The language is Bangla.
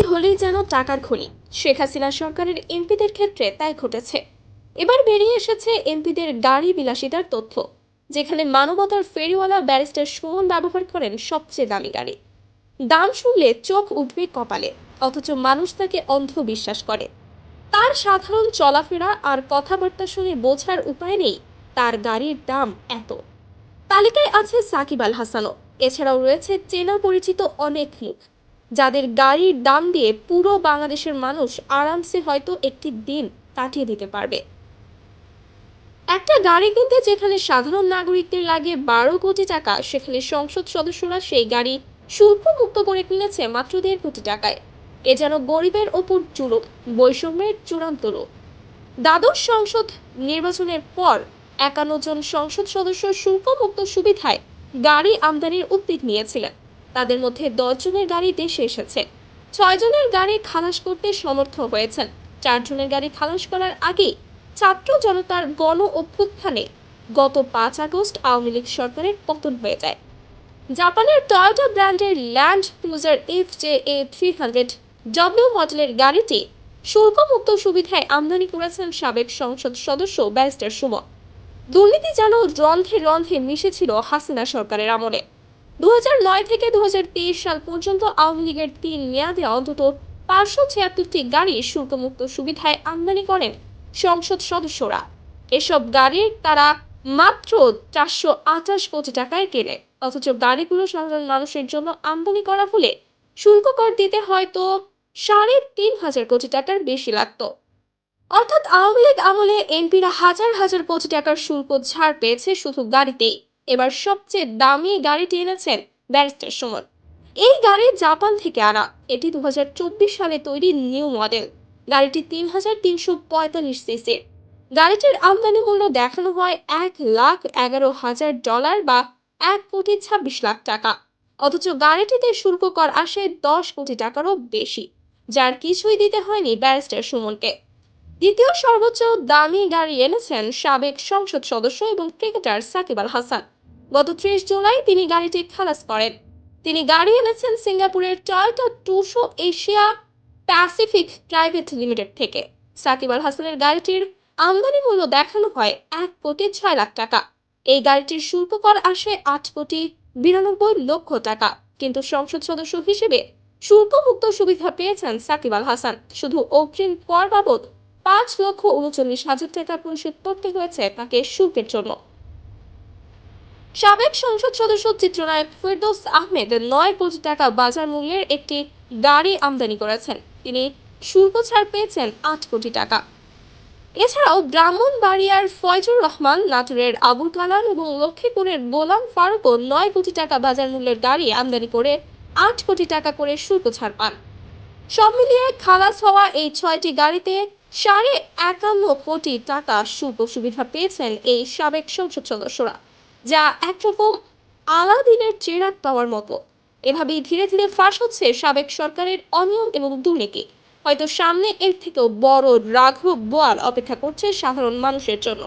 দুর্নীতি হলেই যেন টাকার খনি। শেখ হাসিনা সরকারের এমপিদের ক্ষেত্রে তাই ঘটেছে। এবার বেরিয়ে এসেছে এমপিদের গাড়ি বিলাসিতার তথ্য, যেখানে মানবতার ফেরিওয়ালা ব্যারিস্টার সুমন ব্যবহার করেন সবচেয়ে দামি গাড়ি। দাম শুনলে চোখ উঠবে কপালে, অথচ মানুষ তাকে অন্ধ বিশ্বাস করে। তার সাধারণ চলাফেরা আর কথাবার্তা শুনে বোঝার উপায় নেই, তার গাড়ির দাম এত। তালিকায় আছে সাকিব আল হাসানও, এছাড়াও রয়েছে চেনা পরিচিত অনেক মুখ। যাদের গাড়ির দাম দিয়ে পুরো বাংলাদেশের মানুষ আরামসে হয়তো একটি দিন কাটিয়ে দিতে পারবে। একটা গাড়ি কিনতে যেখানে সাধারণ নাগরিকদের লাগে বারো কোটি টাকা, সেখানে সংসদ সদস্যরা সেই গাড়ি শুল্ক মুক্ত করে কিনেছে মাত্র দেড় কোটি টাকায়। এ যেন গরিবের ওপর জুলুম বৈষম্যের চূড়ান্ত রূপ। দ্বাদশ সংসদ নির্বাচনের পর একান্ন জন সংসদ সদস্য শুল্কমুক্ত সুবিধায় গাড়ি আমদানির উদ্যোগ নিয়েছিলেন। তাদের মধ্যে দশ জনের গাড়ি দেশে এসেছে। ছয় জনের গাড়ি খালাস করতে সমর্থ হয়েছেন। চারজনের গাড়ি খালাস করার আগেই ছাত্র জনতার গণ অভ্যুত্থানে গত পাঁচ আগস্ট আওয়ামী লীগ সরকারের পতন হয়ে যায়। জাপানের টয়োটা ব্র্যান্ডের land cruiser F J A three hundred W মডেলের গাড়িটি শুল্কমুক্ত সুবিধায় আমদানি করেছেন সাবেক সংসদ সদস্য ব্যারিস্টার সুমন দুর্নীতি যেন রন্ধে রন্ধে মিশেছিল হাসিনা সরকারের আমলে। দু থেকে দু হাজার তেইশ সাল পর্যন্ত আওয়ামী লীগের তিন মেয়াদে অন্তত পাঁচশো ছিয়াত্তরটি গাড়ি শুল্কমুক্ত সুবিধায় আমদানি করেন সংসদ সদস্যরা। এসব গাড়ির তারা মাত্র চারশো আঠাশ কোটি টাকায় কেনে, অথচ গাড়িগুলো সাধারণ মানুষের জন্য আমদানি করা হলে শুল্ক কর দিতে হয়তো সাড়ে তিন হাজার কোটি টাকার বেশি লাগতো। অর্থাৎ আওয়ামী লীগ আমলে এমপিরা হাজার হাজার কোটি টাকার শুল্ক ছাড় পেয়েছে শুধু গাড়িতেই। এবার সবচেয়ে দামি গাড়িটি এনেছেন ব্যারিস্টার সুমন। এই গাড়ি জাপান থেকে আনা। এটি দু হাজার চব্বিশ সালে তৈরি নিউ মডেল। গাড়িটি তিন হাজার তিনশো পঁয়তাল্লিশ সিসির। গাড়িটির আমদানি মূল্য দেখানো হয় এক লাখ এগারো হাজার ডলার বা এক কোটি ছাব্বিশ লাখ টাকা। অথচ গাড়িটিতে শুল্ক কর আসে দশ কোটি টাকারও বেশি, যার কিছুই দিতে হয়নি ব্যারিস্টার সুমনকে। দ্বিতীয় সর্বোচ্চ দামি গাড়ি এনেছেন সাবেক সংসদ সদস্য এবং ক্রিকেটার সাকিব আল হাসান। গত ত্রিশ জুলাই তিনি গাড়িটি খালাস করেন। তিনি গাড়ি এনেছেন সিঙ্গাপুরের Toyota Tsusho Asia Pacific private limited থেকে। সাকিব আল হাসানের গাড়িটির আমদানি মূল্য দেখানো হয় এক কোটি ছয় লাখ টাকা। এই গাড়িটির শুল্ক কর আসে আট কোটি বিরানব্বই লক্ষ টাকা। কিন্তু সংসদ সদস্য হিসেবে শুল্কমুক্ত সুবিধা পেয়েছেন সাকিব আল হাসান। শুধু অগ্রিম কর বাবদ পাঁচ লক্ষ উনচল্লিশ হাজার টাকা পরিশোধ করতে হয়েছে তাকে শুল্কের জন্য। সাবেক সংসদ সদস্য চিত্রনায়ক ফেরদৌস আহমেদ নয় কোটি টাকা বাজার মূল্যের একটি গাড়ি আমদানি করেছেন। তিনি শুল্ক ছাড় পেয়েছেন আট কোটি টাকা। এছাড়াও ব্রাহ্মণবাড়িয়ার ফয়জুর রহমান নাটোরের আবুল কালাম এবং লক্ষ্মীপুরের গোলাম ফারুকও নয় কোটি টাকা বাজার মূল্যের গাড়ি আমদানি করে আট কোটি টাকা করে শুল্ক ছাড় পান। সব মিলিয়ে খালাস হওয়া এই ছয়টি গাড়িতে সাড়ে একান্ন কোটি টাকা সুযোগ সুবিধা পেয়েছেন এই সাবেক সংসদ সদস্যরা, যা একরকম আলাদিনের চেরাক পাওয়ার মতো। এভাবেই ধীরে ধীরে ফাঁস হচ্ছে সাবেক সরকারের অনিয়ম এবং দুর্নীতি। হয়তো সামনে এর থেকেও বড় রাঘব বোয়াল অপেক্ষা করছে সাধারণ মানুষের জন্য।